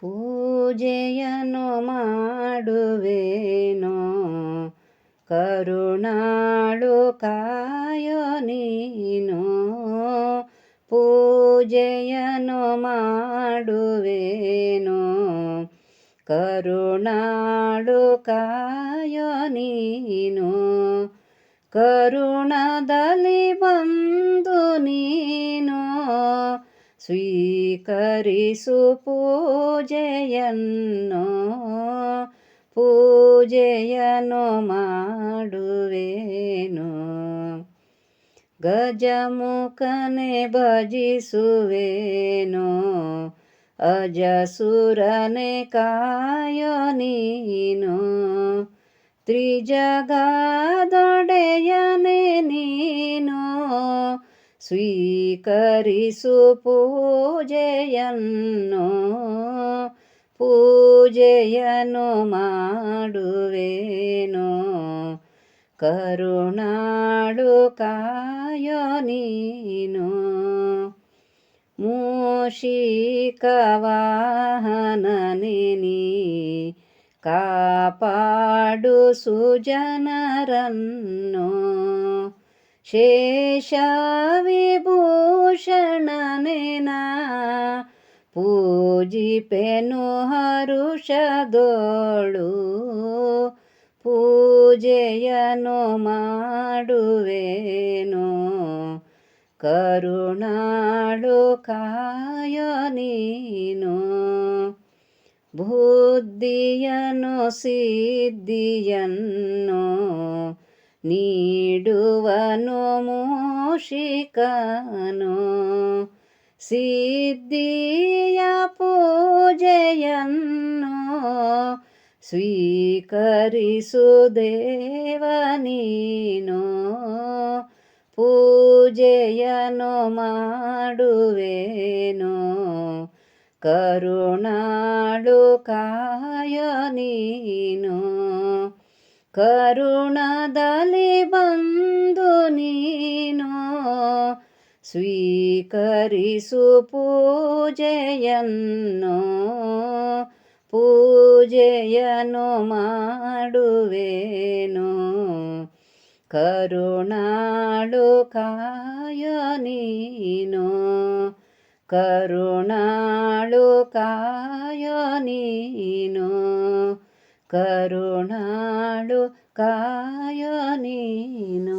ಪೂಜೆಯನ್ನು ಮಾಡುವೇನೋ? ಕರುಣಾಳು ಕಾಯೋ ನೀನು? ಪೂಜೆಯನ್ನು ಮಾಡುವೇನೋ? ಕರುಣಾಳು ಕಾಯೋ ನೀನು? ಕರುಣದಲ್ಲಿ ಬಂದು ನೀನು ಸ್ವೀಕರಿಸು ಪೂಜೆಯನ್ನು ಪೂಜೆಯನ್ನು ಮಾಡುವೇನು ಗಜಮುಖನೆ ಭಜಿಸುವೇನೋ ಅಜಸುರನೆ ಕಾಯೋ ನೀನು ತ್ರಿಜಗದೊಡೆಯನೆ ನೀನು ಸ್ವೀಕರಿಸು ಪೂಜೆಯನ್ನು ಪೂಜೆಯನ್ನು ಮಾಡುವೇನೋ ಕರುಣಾಳು ಕಾಯೋ ನೀನು ಮೂಷಿಕವಾಹನನೆ ನೀ ಕಾಪಾಡು ಸುಜನರನ್ನು ಶೇಷ ವಿಭೂಷಣನೆನ ಪೂಜಿಪೆನು ಹರುಷದೋಳು ಪೂಜೆಯನ್ನು ಮಾಡುವೇನೋ ಕರುಣಾಳು ಕಾಯ ನೀನು ಬುದ್ಧಿಯನು ಸಿದ್ಧಿಯನ್ನು ನೀಡುವನು ಮೂಷಿಕನು. ಸಿದ್ಧಿಯ ಪೂಜೆಯನ್ನು ಸ್ವೀಕರಿಸು ದೇವ ನೀನು. ಪೂಜೆಯನ್ನು ಮಾಡುವೇನೋ. ಕರುಣಾಳು ಕಾಯ ನೀನು. ಕರುಣದಲ್ಲಿ ಬಂದು ನೀನು ಸ್ವೀಕರಿಸು ಪೂಜೆಯನ್ನು ಪೂಜೆಯನ್ನು ಮಾಡುವೇನು. ಕರುಣಾಳು ಕಾಯ ನೀನು ಕರುಣಾಳು ಕಾಯ ನೀನು. ಕರುಣಾಳು ಕಾಯ ನೀನು